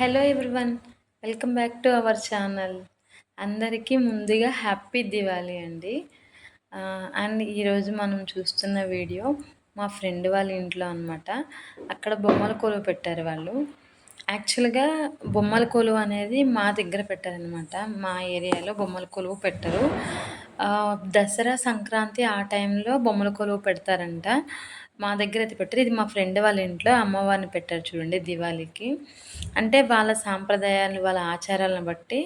Hello everyone welcome back to our channel. అందరికీ ముందుగా happy Diwali అండి. అండ్ ఈరోజు మనం చూస్తున్న వీడియో మా ఫ్రెండ్ వాళ్ళ ఇంట్లో అనమాట అక్కడ బొమ్మల కొలువు పెట్టారు వాళ్ళు. యాక్చువల్గా బొమ్మల కొలువు అనేది మా దగ్గర పెట్టారనమాట మా ఏరియాలో బొమ్మల కొలువు పెట్టరు. దసరా సంక్రాంతి ఆ టైంలో బొమ్మల కొలువు పెడతారంట. మా దగ్గర అయితే పెట్టారు. ఇది మా ఫ్రెండ్ వాళ్ళ ఇంట్లో అమ్మవారిని పెట్టారు చూడండి దివాళీకి. అంటే వాళ్ళ సాంప్రదాయాలు వాళ్ళ ఆచారాలను బట్టి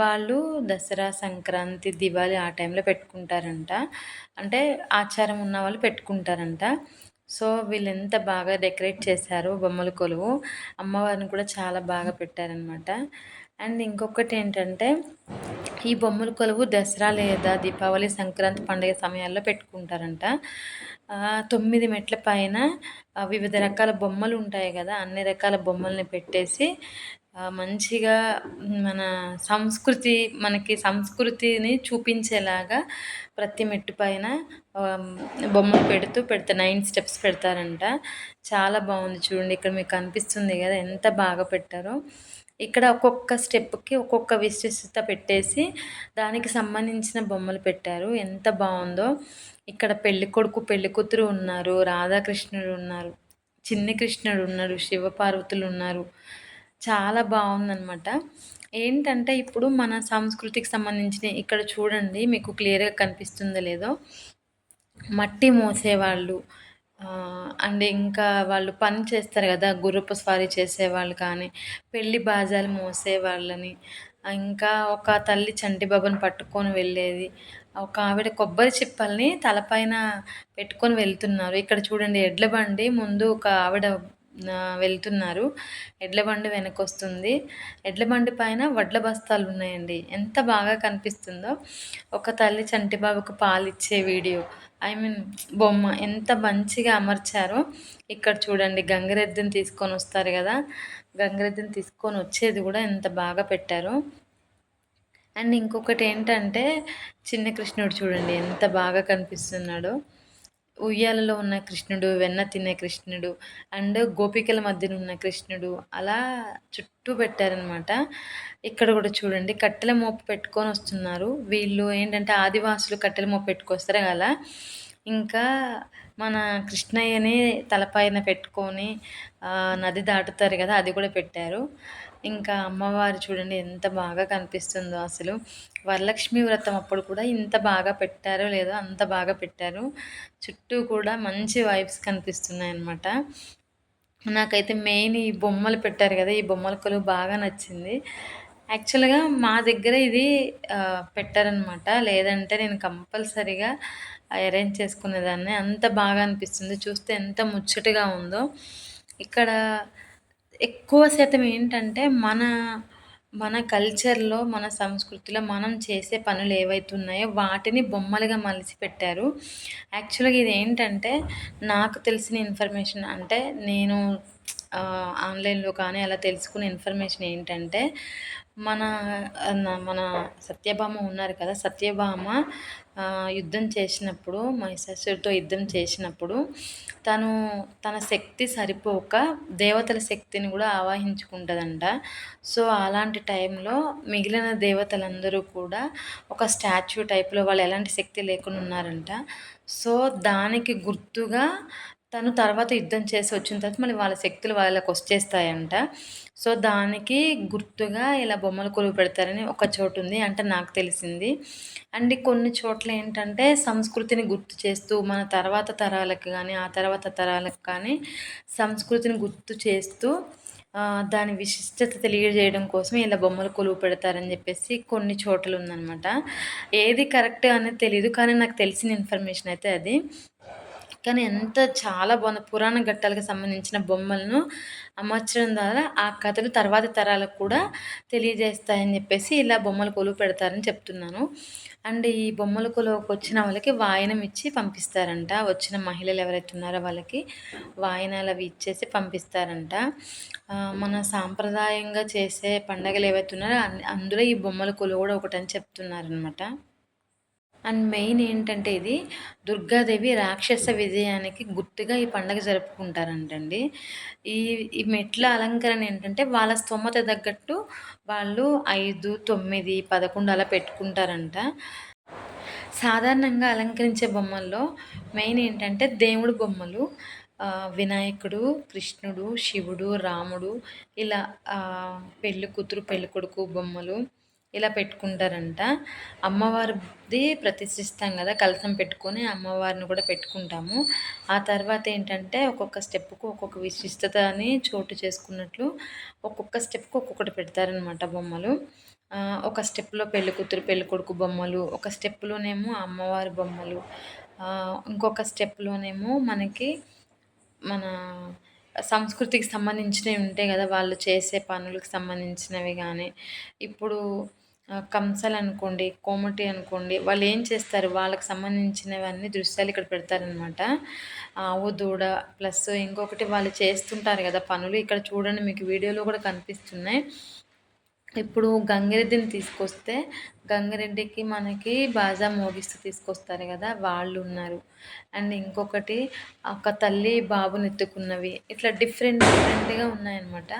వాళ్ళు దసరా సంక్రాంతి దివాళీ ఆ టైంలో పెట్టుకుంటారంట. అంటే ఆచారం ఉన్న వాళ్ళు పెట్టుకుంటారంట. సో వీళ్ళు ఎంత బాగా డెకరేట్ చేశారు బొమ్మల కొలువు. అమ్మవారిని కూడా చాలా బాగా పెట్టారనమాట అండ్ ఇంకొకటి ఏంటంటే ఈ బొమ్మల కొలువు దసరా లేదా దీపావళి సంక్రాంతి పండుగ సమయాల్లో పెట్టుకుంటారంట. తొమ్మిది మెట్ల పైన వివిధ రకాల బొమ్మలు ఉంటాయి కదా అన్ని రకాల బొమ్మల్ని పెట్టేసి మంచిగా మన సంస్కృతి మనకి సంస్కృతిని చూపించేలాగా ప్రతి మెట్టు పైన బొమ్మలు పెడుతూ పెడతా నైన్ స్టెప్స్ పెడతారంట. చాలా బాగుంది చూడండి ఇక్కడ మీకు కనిపిస్తుంది కదా ఎంత బాగా పెట్టారో. ఇక్కడ ఒక్కొక్క స్టెప్కి ఒక్కొక్క విశిష్టత పెట్టేసి దానికి సంబంధించిన బొమ్మలు పెట్టారు. ఎంత బాగుందో. ఇక్కడ పెళ్ళి కొడుకు పెళ్ళి కూతురు ఉన్నారు రాధాకృష్ణుడు ఉన్నారు చిన్ని కృష్ణుడు ఉన్నారు శివపార్వతులు ఉన్నారు. చాలా బాగుందనమాట ఏంటంటే ఇప్పుడు మన సంస్కృతికి సంబంధించిన ఇక్కడ చూడండి మీకు క్లియర్గా కనిపిస్తుందో లేదో. మట్టి మోసేవాళ్ళు అండ్ ఇంకా వాళ్ళు పని చేస్తారు కదా గుర్రపు స్వారీ చేసేవాళ్ళు కానీ పెళ్ళి బాజాలు మోసేవాళ్ళని. ఇంకా ఒక తల్లి చంటిబాబుని పట్టుకొని వెళ్ళేది. ఒక ఆవిడ కొబ్బరి చిప్పల్ని తలపైన పెట్టుకొని వెళ్తున్నారు. ఇక్కడ చూడండి ఎడ్ల బండి ముందు ఒక ఆవిడ వెళ్తున్నారు. ఎడ్ల బండి వెనకొస్తుంది. ఎడ్ల బండి పైన వడ్ల బస్తాలు ఉన్నాయండి. ఎంత బాగా కనిపిస్తుందో. ఒక తల్లి చంటి బాబుకు పాలిచ్చే వీడియో. ఐ మీన్ బొమ్మ ఎంత మంచిగా అమర్చారో. ఇక్కడ చూడండి గంగరెద్దుని తీసుకొని వస్తారు కదా. గంగరెద్దుని తీసుకొని వచ్చేది కూడా ఎంత బాగా పెట్టారో. అండ్ ఇంకొకటి ఏంటంటే చిన్న కృష్ణుడు చూడండి ఎంత బాగా కనిపిస్తున్నాడో. ఉయ్యాలలో ఉన్న కృష్ణుడు వెన్న తినే కృష్ణుడు అండ్ గోపికల మధ్యన ఉన్న కృష్ణుడు అలా చుట్టూ పెట్టారనమాట ఇక్కడ కూడా చూడండి కట్టెల మోపు పెట్టుకొని వస్తున్నారు. వీళ్ళు ఏంటంటే ఆదివాసులు కట్టెల మోపు పెట్టుకొస్తారు కదా. ఇంకా మన కృష్ణయ్యని తలపైన పెట్టుకొని నది దాటుతారు కదా అది కూడా పెట్టారు. ఇంకా అమ్మవారు చూడండి ఎంత బాగా కనిపిస్తుందో అసలు. వరలక్ష్మి వ్రతం అప్పుడు కూడా ఇంత బాగా పెట్టారో లేదో అంత బాగా పెట్టారు. చుట్టూ కూడా మంచి వైబ్స్ కనిపిస్తున్నాయి అన్నమాట నాకైతే మెయిన్ ఈ బొమ్మలు పెట్టారు కదా ఈ బొమ్మల కొలువు బాగా నచ్చింది. యాక్చువల్గా మా దగ్గర ఇది పెట్టారనమాట లేదంటే నేను కంపల్సరీగా అరేంజ్ చేసుకునేదాన్ని. అంత బాగా అనిపిస్తుంది. చూస్తే ఎంత ముచ్చటగా ఉందో. ఇక్కడ ఎక్కువ శాతం ఏంటంటే మన మన కల్చర్‌లో, మన సంస్కృతిలో మనం చేసే పనులు ఏవైతే ఉన్నాయో వాటిని బొమ్మలుగా మలిచి పెట్టారు. యాక్చువల్‌గా ఇది ఏంటంటే నాకు తెలిసిన ఇన్ఫర్మేషన్ అంటే నేను ఆన్‌లైన్‌లో కానీ అలా తెలుసుకున్న ఇన్ఫర్మేషన్ ఏంటంటే మన మన సత్యభామ ఉన్నారు కదా! సత్యభామ యుద్ధం చేసినప్పుడు మహిషాసురుడితో యుద్ధం చేసినప్పుడు తను తన శక్తి సరిపోక దేవతల శక్తిని కూడా ఆవాహించుకుంటుందంట సో అలాంటి టైంలో మిగిలిన దేవతలందరూ కూడా ఒక స్టాచ్యూ టైప్లో వాళ్ళు ఎలాంటి శక్తి లేకుండా ఉన్నారంట సో దానికి గుర్తుగా తను తర్వాత యుద్ధం చేసి వచ్చిన తర్వాత మళ్ళీ వాళ్ళ శక్తులు వాళ్ళకి వచ్చేస్తాయంట. సో దానికి గుర్తుగా ఇలా బొమ్మలు కొలువు పెడతారని ఒక చోటు ఉంది అంటే నాకు తెలిసింది. అండ్ కొన్ని చోట్ల ఏంటంటే సంస్కృతిని గుర్తు చేస్తూ మన తర్వాత తరాలకు కానీ ఆ తర్వాత తరాలకు కానీ సంస్కృతిని గుర్తు చేస్తూ దాని విశిష్టత తెలియజేయడం కోసం ఇలా బొమ్మలు కొలువు పెడతారని చెప్పేసి కొన్ని చోట్ల ఉందన్నమాట. ఏది కరెక్ట్ అనేది తెలియదు కానీ నాకు తెలిసిన ఇన్ఫర్మేషన్ అయితే అది. కానీ ఎంత చాలా బాగుంది. పురాణ ఘట్టాలకు సంబంధించిన బొమ్మలను అమర్చడం ద్వారా ఆ కథలు తర్వాత తరాలకు కూడా తెలియజేస్తాయని చెప్పేసి ఇలా బొమ్మల కొలువు పెడతారని చెప్తున్నాను. అండ్ ఈ బొమ్మల కొలువుకు వచ్చిన వాళ్ళకి వాయనం ఇచ్చి పంపిస్తారంట. వచ్చిన మహిళలు ఎవరైతే ఉన్నారో వాళ్ళకి వాయనాలు అవి ఇచ్చేసి పంపిస్తారంట. మన సాంప్రదాయంగా చేసే పండగలు ఏవైతే ఉన్నారో అందులో ఈ బొమ్మల కొలువు కూడా ఒకటని చెప్తున్నారనమాట అండ్ మెయిన్ ఏంటంటే ఇది దుర్గాదేవి రాక్షస విజయానికి గుర్తుగా ఈ పండగ జరుపుకుంటారంటండి. ఈ ఈ మెట్ల అలంకరణ ఏంటంటే వాళ్ళ స్తోమత తగ్గట్టు వాళ్ళు ఐదు తొమ్మిది పదకొండు అలా పెట్టుకుంటారంట. సాధారణంగా అలంకరించే బొమ్మల్లో మెయిన్ ఏంటంటే దేవుడు బొమ్మలు వినాయకుడు కృష్ణుడు శివుడు రాముడు ఇలా పెళ్ళి కూతురు పెళ్ళి కొడుకు బొమ్మలు ఇలా పెట్టుకుంటారంట. అమ్మవారిది ప్రతిష్ఠిస్తాం కదా కలసం పెట్టుకొని అమ్మవారిని కూడా పెట్టుకుంటాము. ఆ తర్వాత ఏంటంటే ఒక్కొక్క స్టెప్కు ఒక్కొక్క విశిష్టతని చోటు చేసుకున్నట్లు ఒక్కొక్క స్టెప్కు ఒక్కొక్కటి పెడతారనమాట బొమ్మలు. ఒక స్టెప్లో పెళ్ళి కూతురు పెళ్ళి కొడుకు బొమ్మలు ఒక స్టెప్లోనేమో అమ్మవారి బొమ్మలు ఇంకొక స్టెప్లోనేమో మనకి మన సంస్కృతికి సంబంధించినవి ఉంటాయి కదా వాళ్ళు చేసే పనులకు సంబంధించినవి కానీ ఇప్పుడు కంసాలు అనుకోండి కోమటి అనుకోండి వాళ్ళు ఏం చేస్తారు? వాళ్ళకి సంబంధించినవన్నీ దృశ్యాలు ఇక్కడ పెడతారనమాట ఆవు దూడ ప్లస్ ఇంకొకటి వాళ్ళు చేస్తుంటారు కదా పనులు. ఇక్కడ చూడండి మీకు వీడియోలో కూడా కనిపిస్తున్నాయి. ఇప్పుడు గంగిరెడ్డిని తీసుకొస్తే గంగిరెడ్డికి మనకి బాజా మోగిస్తూ తీసుకొస్తారు కదా వాళ్ళు ఉన్నారు. అండ్ ఇంకొకటి ఒక తల్లి బాబుని ఎత్తుకున్నవి. ఇట్లా డిఫరెంట్ డిఫరెంట్గా ఉన్నాయన్నమాట.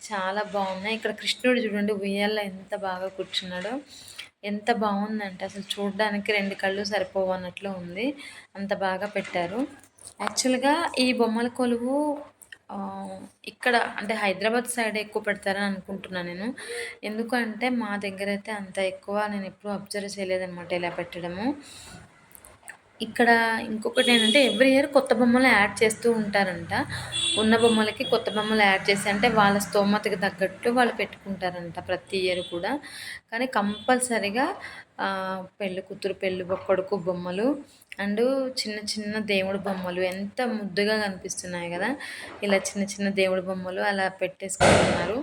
చాలా బాగున్నాయి. ఇక్కడ కృష్ణుడు చూడండి ఉయ్యాల్లో ఎంత బాగా కూర్చున్నాడో. ఎంత బాగుందంటే అసలు చూడడానికి రెండు కళ్ళు సరిపోవు అన్నట్లు ఉంది. అంత బాగా పెట్టారు. యాక్చువల్గా ఈ బొమ్మల కొలువు ఇక్కడ అంటే హైదరాబాద్ సైడ్ ఎక్కువ పెడతారని అనుకుంటున్నాను నేను. ఎందుకంటే మా దగ్గర అయితే అంత ఎక్కువ నేను ఎప్పుడూ అబ్జర్వ్ చేయలేదన్నమాట ఇలా పెట్టడము. ఇక్కడ ఇంకొకటి ఏంటంటే ఎవ్రీ ఇయర్ కొత్త బొమ్మలు యాడ్ చేస్తూ ఉంటారంట. ఉన్న బొమ్మలకి కొత్త బొమ్మలు యాడ్ చేసి అంటే వాళ్ళ స్తోమతకి తగ్గట్టు వాళ్ళు పెట్టుకుంటారంట ప్రతి ఇయర్ కూడా. కానీ కంపల్సరిగా పెళ్ళి కూతురు పెళ్ళి కొడుకు బొమ్మలు అండ్ చిన్న చిన్న దేవుడు బొమ్మలు ఎంత ముద్దుగా కనిపిస్తున్నాయి కదా. ఇలా చిన్న చిన్న దేవుడు బొమ్మలు అలా పెట్టేసుకుంటున్నారు.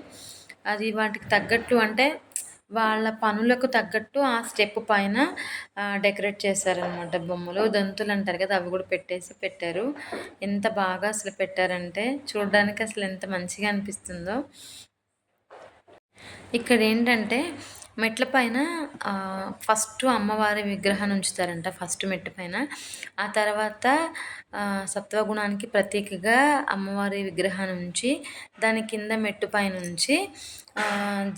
అది వాటికి తగ్గట్టు అంటే వాళ్ళ పనులకు తగ్గట్టు ఆ స్టెప్ పైన డెకరేట్ చేశారనమాట బొమ్మలు. దంతులు అంటారు కదా అవి కూడా పెట్టేసి పెట్టారు. ఎంత బాగా అసలు పెట్టారంటే చూడడానికి అసలు ఎంత మంచిగా అనిపిస్తుందో. ఇక్కడ ఏంటంటే మెట్ల పైన ఫస్ట్ అమ్మవారి విగ్రహం ఉంచుతారంట ఫస్ట్ మెట్టు పైన. ఆ తర్వాత సత్వగుణానికి ప్రత్యేకగా అమ్మవారి విగ్రహాన్ని ఉంచి దాని కింద మెట్టు పైన ఉంచి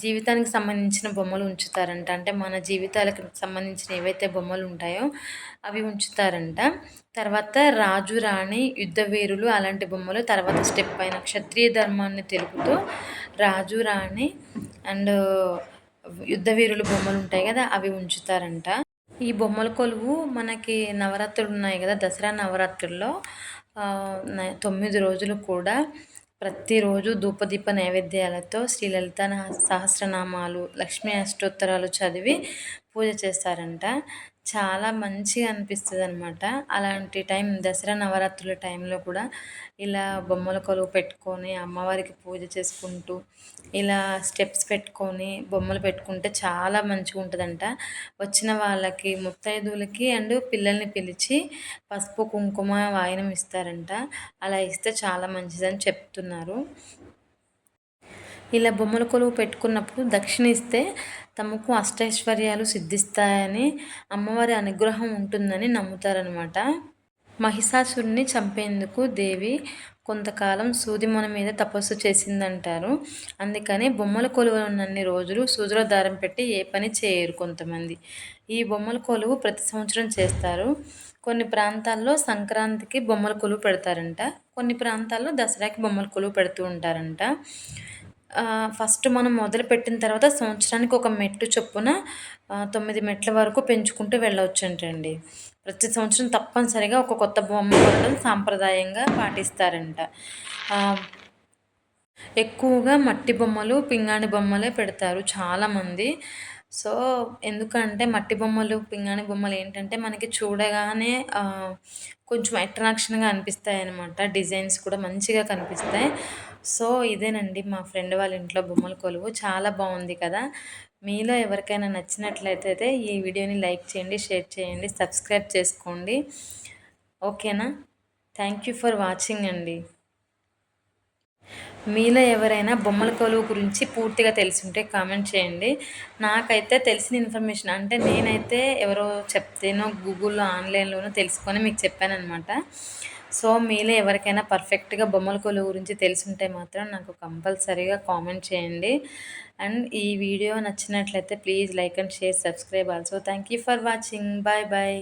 జీవితానికి సంబంధించిన బొమ్మలు ఉంచుతారంట. అంటే మన జీవితాలకు సంబంధించిన ఏవైతే బొమ్మలు ఉంటాయో అవి ఉంచుతారంట. తర్వాత రాజు రాణి యుద్ధ వీరులు అలాంటి బొమ్మలు తర్వాత స్టెప్ పైన క్షత్రియ ధర్మాన్ని తెలుపుతూ రాజు రాణి అండ్ యుద్ధవీరుల బొమ్మలు ఉంటాయి కదా అవి ఉంచుతారంట. ఈ బొమ్మల కొలువు మనకి నవరాత్రులు ఉన్నాయి కదా దసరా నవరాత్రుల్లో తొమ్మిది రోజులు కూడా ప్రతిరోజు ధూపదీప నైవేద్యాలతో శ్రీలలిత సహస్రనామాలు లక్ష్మీ అష్టోత్తరాలు చదివి పూజ చేస్తారంట. చాలా మంచిగా అనిపిస్తుంది అనమాట అలాంటి టైం దసరా నవరాత్రుల టైంలో కూడా ఇలా బొమ్మల కొలువు పెట్టుకొని అమ్మవారికి పూజ చేసుకుంటూ ఇలా స్టెప్స్ పెట్టుకొని బొమ్మలు పెట్టుకుంటే చాలా మంచిగా ఉంటుందంట. వచ్చిన వాళ్ళకి ముత్తైదువులకి అండ్ పిల్లల్ని పిలిచి పసుపు కుంకుమ వాయనం ఇస్తారంట. అలా ఇస్తే చాలా మంచిదని చెప్తున్నారు. ఇలా బొమ్మల కొలువు పెట్టుకున్నప్పుడు దక్షిణ ఇస్తే తమకు అష్టైశ్వర్యాలు సిద్ధిస్తాయని అమ్మవారి అనుగ్రహం ఉంటుందని నమ్ముతారనమాట మహిషాసురుని చంపేందుకు దేవి కొంతకాలం సూదిమొన మీద తపస్సు చేసిందంటారు. అందుకని బొమ్మల కొలువు ఉన్నన్ని రోజులు సూదుల దారం పెట్టి ఏ పని చేయరు కొంతమంది. ఈ బొమ్మల కొలువు ప్రతి సంవత్సరం చేస్తారు. కొన్ని ప్రాంతాల్లో సంక్రాంతికి బొమ్మల కొలువు పెడతారంట. కొన్ని ప్రాంతాల్లో దసరాకి బొమ్మల కొలువు పెడుతూ ఉంటారంట. ఫస్ట్ మనం మొదలుపెట్టిన తర్వాత సంవత్సరానికి ఒక మెట్టు చొప్పున తొమ్మిది మెట్ల వరకు పెంచుకుంటూ వెళ్ళవచ్చంటండి ప్రతి సంవత్సరం తప్పనిసరిగా ఒక కొత్త బొమ్మ కొనడం సాంప్రదాయంగా పాటిస్తారంట. ఎక్కువగా మట్టి బొమ్మలు పింగాణి బొమ్మలే పెడతారు చాలామంది. సో ఎందుకంటే మట్టి బొమ్మలు పింగాణి బొమ్మలు ఏంటంటే మనకి చూడగానే కొంచెం అట్రాక్షన్గా అనిపిస్తాయి అనమాట డిజైన్స్ కూడా మంచిగా కనిపిస్తాయి. సో ఇదేనండి మా ఫ్రెండ్ వాళ్ళ ఇంట్లో బొమ్మల కొలువు. చాలా బాగుంది కదా! మీలో ఎవరికైనా నచ్చినట్లయితే ఈ వీడియోని లైక్ చేయండి షేర్ చేయండి సబ్స్క్రైబ్ చేసుకోండి. ఓకేనా? థ్యాంక్ యూ ఫర్ వాచింగ్ అండి. మీలో ఎవరైనా బొమ్మల కొలువు గురించి పూర్తిగా తెలుసుంటే కామెంట్ చేయండి. నాకైతే తెలిసిన ఇన్ఫర్మేషన్ అంటే నేనైతే ఎవరో చెప్తేనో గూగుల్లో ఆన్లైన్లోనో తెలుసుకొని మీకు చెప్పానమాట సో మీలో ఎవరికైనా పర్ఫెక్ట్గా బొమ్మల కొలువు గురించి తెలుసుంటే మాత్రం నాకు కంపల్సరీగా కామెంట్ చేయండి. అండ్ ఈ వీడియో నచ్చినట్లయితే please like and share subscribe also thank you for watching bye bye